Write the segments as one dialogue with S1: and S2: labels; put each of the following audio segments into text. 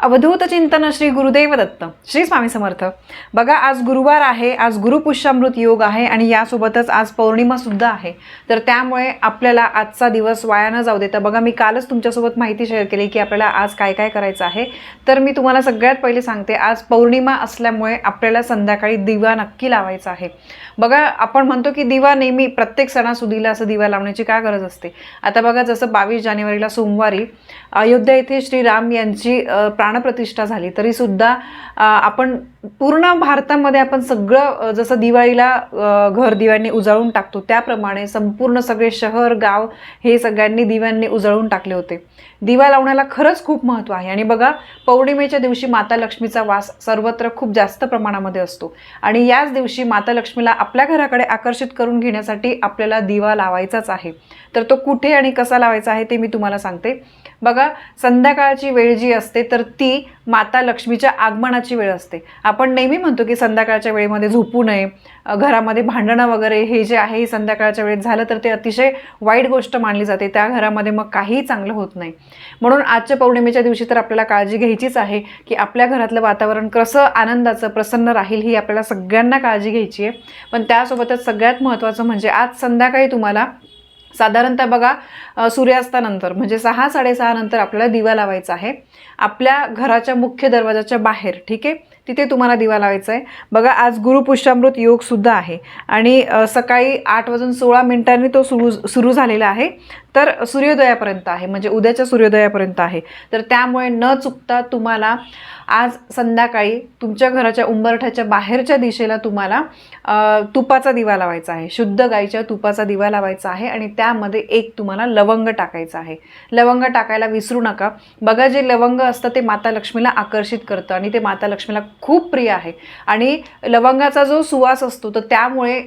S1: अवधूत चिंतन श्री गुरुदेव दत्त. श्री स्वामी समर्थ. बघा आज गुरुवार आहे आज गुरुपुष्यामृत योग आहे आणि यासोबतच आज पौर्णिमासुद्धा आहे. तर त्यामुळे आपल्याला आजचा दिवस वाया न जाऊ देता. बघा मी कालच तुमच्यासोबत माहिती शेअर केली की आपल्याला आज काय काय करायचं आहे. तर मी तुम्हाला सगळ्यात पहिले सांगते आज पौर्णिमा असल्यामुळे आपल्याला संध्याकाळी दिवा नक्की लावायचा आहे. बघा आपण म्हणतो की दिवा नेहमी प्रत्येक सणासुदीला असं दिवा लावण्याची काय गरज असते? आता बघा जसं बावीस जानेवारीला सोमवारी अयोध्या येथे श्रीराम यांची प्रा प्राणप्रतिष्ठा झाली तरी सुद्धा आपण पूर्ण भारतामध्ये आपण सगळं जसं दिवाळीला घर दिव्यांनी उजळून टाकतो त्याप्रमाणे संपूर्ण सगळे शहर गाव हे सगळ्यांनी दिव्यांनी उजळून टाकले होते. दिवा लावण्याला खरंच खूप महत्त्व आहे. आणि बघा पौर्णिमेच्या दिवशी माता लक्ष्मीचा वास सर्वत्र खूप जास्त प्रमाणामध्ये असतो. आणि याच दिवशी माता लक्ष्मीला आपल्या घराकडे आकर्षित करून घेण्यासाठी आपल्याला दिवा लावायचाच आहे. तर तो कुठे आणि कसा लावायचा आहे ते मी तुम्हाला सांगते. बघा संध्याकाळची वेळ जी असते तर ती माता लक्ष्मीच्या आगमनाची वेळ असते. आपण नेहमी म्हणतो की संध्याकाळच्या वेळेमध्ये झोपू नये. घरामध्ये भांडणं वगैरे हे जे आहे हे संध्याकाळच्या वेळेत झालं तर ते अतिशय वाईट गोष्ट मानली जाते. त्या घरामध्ये मग काहीही चांगलं होत नाही. म्हणून आजच्या पौर्णिमेच्या दिवशी तर आपल्याला काळजी घ्यायचीच आहे की आपल्या घरातलं वातावरण कसं आनंदाचं प्रसन्न राहील ही आपल्याला सगळ्यांना काळजी घ्यायची आहे. पण त्यासोबतच सगळ्यात महत्त्वाचं म्हणजे आज संध्याकाळी तुम्हाला साधारणतः बघा सूर्यास्तानंतर म्हणजे सहा साडेसहा नंतर आपल्याला दिवा लावायचा आहे. आपल्या घराच्या मुख्य दरवाजाच्या बाहेर ठीक आहे? तिथे तुम्हाला दिवा लावायचा आहे बघा आज गुरुपुष्यामृत योगसुद्धा आहे. आणि सकाळी आठ वाजून सोळा मिनिटांनी तो सुरू सुरू झालेला आहे. तर सूर्योदयापर्यंत आहे म्हणजे उद्याच्या सूर्योदयापर्यंत आहे. तर त्यामुळे न चुकता तुम्हाला आज संध्याकाळी तुमच्या घराच्या उंबरठ्याच्या बाहेरच्या दिशेला तुम्हाला तुपाचा दिवा लावायचा आहे. शुद्ध गाईच्या तुपाचा दिवा लावायचा आहे आणि त्यामध्ये एक तुम्हाला लवंग टाकायचा आहे. लवंग टाकायला विसरू नका. बघा जे लवंग असतं ते माता लक्ष्मीला आकर्षित करतं आणि ते माता लक्ष्मीला खूप प्रिय आहे. आणि लवंगाचा जो सुवास असतो तर त्यामुळे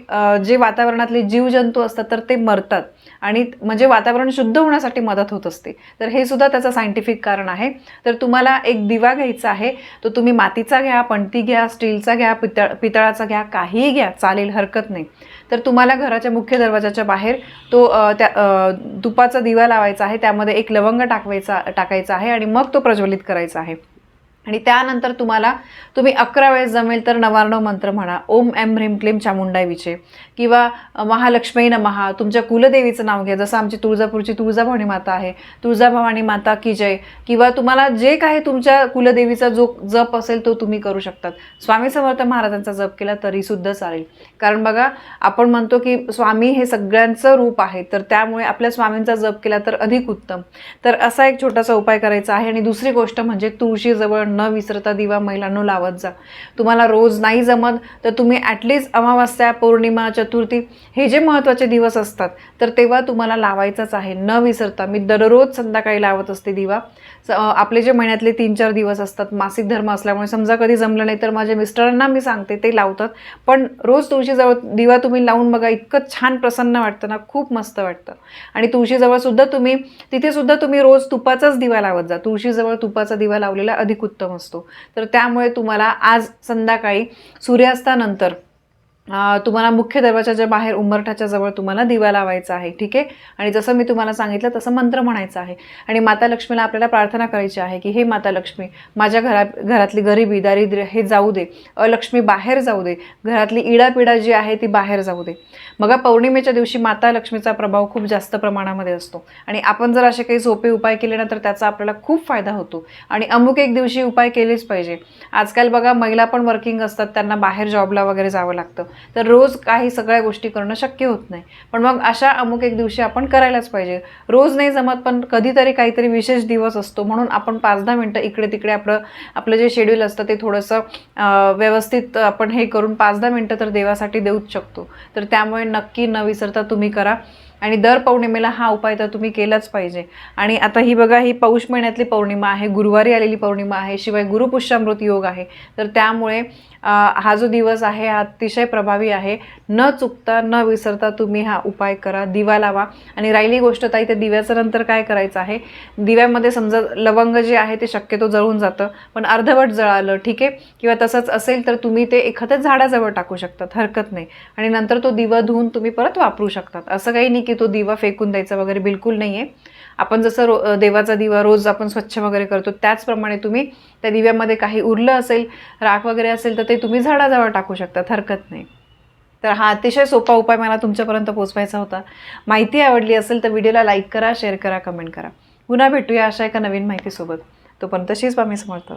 S1: जे वातावरणातले जीवजंतू असतात तर ते मरतात. आणि म्हणजे वातावरण शुद्ध होण्यासाठी मदत होत असते. तर हे सुद्धा त्याचं सायंटिफिक कारण आहे. तर तुम्हाला एक दिवा घ्यायचा आहे. तो तुम्ही मातीचा घ्या पणती घ्या स्टीलचा घ्या पितळ पितळाचा घ्या काहीही घ्या चालेल हरकत नाही. तर तुम्हाला घराच्या मुख्य दरवाजाच्या बाहेर तो त्या तुपाचा दिवा लावायचा आहे. त्यामध्ये एक लवंग टाकवायचा टाकायचा आहे आणि मग तो प्रज्वलित करायचा आहे. आणि त्यानंतर तुम्हाला तुम्ही अकरा वेळेस जमेल तर नवार्णव मंत्र म्हणा ओम एम ह्रीम क्लीम चामुंडाईविचे किंवा महालक्ष्मी नमहा तुमच्या कुलदेवीचं नाव घ्या. जसं आमची तुळजापूरची तुळजाभवानी माता आहे. तुळजाभवानी माता की जय. किंवा तुम्हाला जे काही तुमच्या कुलदेवीचा जो जप असेल तो तुम्ही करू शकतात. स्वामी समर्थ महाराजांचा जप केला तरीसुद्धा चालेल. कारण बघा आपण म्हणतो की स्वामी हे सगळ्यांचं रूप आहे. तर त्यामुळे आपल्या स्वामींचा जप केला तर अधिक उत्तम. तर असा एक छोटासा उपाय करायचा आहे. आणि दुसरी गोष्ट म्हणजे तुळशीजवळ न विसरता दिवा महिलांनो लावत जा. तुम्हाला रोज नाही जमत तर तुम्ही ॲटलिस्ट अमावास्या पौर्णिमा चतुर्थी हे जे महत्त्वाचे दिवस असतात तर तेव्हा तुम्हाला लावायचाच आहे. न विसरता. मी दररोज संध्याकाळी लावत असते दिवा. आपले जे महिन्यातले तीन चार दिवस असतात मासिक धर्म असल्यामुळे समजा कधी जमलं नाही तर माझ्या मिस्टरांना मी सांगते ते लावतात. पण रोज तुळशीजवळ दिवा तुम्ही लावून बघा इतकं छान प्रसन्न वाटतं ना खूप मस्त वाटतं. आणि तुळशीजवळ सुद्धा तुम्ही तिथे सुद्धा तुम्ही रोज तुपाचाच दिवा लावत जा. तुळशीजवळ तुपाचा दिवा लावलेला अधिक उत्तम असतो. तर त्यामुळे तुम्हाला आज संध्याकाळी सूर्यास्तानंतर तुम्हाला मुख्य दरवाजाच्या बाहेर उंबरठ्याच्या जवळ तुम्हाला दिवा लावायचा आहे ठीक आहे? आणि जसं मी तुम्हाला सांगितलं तसं मंत्र म्हणायचं आहे. आणि माता लक्ष्मीला आपल्याला प्रार्थना करायची आहे की हे माता लक्ष्मी माझ्या घरात घरातली गरिबी दारिद्र्य हे जाऊ दे. अलक्ष्मी बाहेर जाऊ दे. घरातली इडापिडा जी आहे ती बाहेर जाऊ दे. बघा पौर्णिमेच्या दिवशी माता लक्ष्मीचा प्रभाव खूप जास्त प्रमाणामध्ये असतो. आणि आपण जर असे काही सोपे उपाय केले ना तर त्याचा आपल्याला खूप फायदा होतो. आणि अमुक एक दिवशी उपाय केलेच पाहिजे. आजकाल बघा महिला पण वर्किंग असतात त्यांना बाहेर जॉबला वगैरे जावं लागतं. तर रोज काही सगळ्या गोष्टी करणं शक्य होत नाही. पण मग अशा अमुक एक दिवशी आपण करायलाच पाहिजे. रोज नाही जमत पण कधीतरी काहीतरी विशेष दिवस असतो. म्हणून आपण पाच दहा मिनटं इकडे तिकडे आपलं आपलं जे शेड्यूल असतं ते थोडंसं व्यवस्थित आपण हे करून पाच दहा मिनटं तर देवासाठी देऊच शकतो. तर त्यामुळे नक्की न विसरता तुम्ही करा. आणि दर पौर्णिमेला हा उपाय तर तुम्ही केलाच पाहिजे. आणि आता ही बघा ही पौष महिन्यातली पौर्णिमा आहे गुरुवारी आलेली पौर्णिमा आहे शिवाय गुरुपुष्यामृत योग आहे. तर त्यामुळे हा जो दिवस आहे हा अतिशय प्रभावी आहे. न चुकता न विसरता तुम्ही हा उपाय करा दिवा लावा. आणि राहिली गोष्ट ताई त्या दिव्याचं नंतर काय करायचं आहे? दिव्यामध्ये समजा लवंग जे आहे ते शक्यतो जळून जातं. पण अर्धवट जळालं ठीक आहे? किंवा तसंच असेल तर तुम्ही ते एखाद्या झाडाजवळ टाकू शकतात हरकत नाही. आणि नंतर तो दिवा धुवून तुम्ही परत वापरू शकतात. असं काही नाही की तो दिवा फेकून द्यायचा वगैरे बिलकुल नाही आहे आपण जसं रो देवाचा दिवा रोज आपण स्वच्छ वगैरे करतो त्याचप्रमाणे तुम्ही त्या दिव्यामध्ये काही उरलं असेल राख वगैरे असेल तर ते तुम्ही झाडाजवळ टाकू शकतात हरकत नाही. तर हा अतिशय सोपा उपाय मला तुमच्यापर्यंत पोचवायचा होता. माहिती आवडली असेल तर व्हिडिओला लाईक करा शेअर करा कमेंट करा. पुन्हा भेटूया अशा एका नवीन माहितीसोबत. तोपर्यंत शीच पामी समर्थ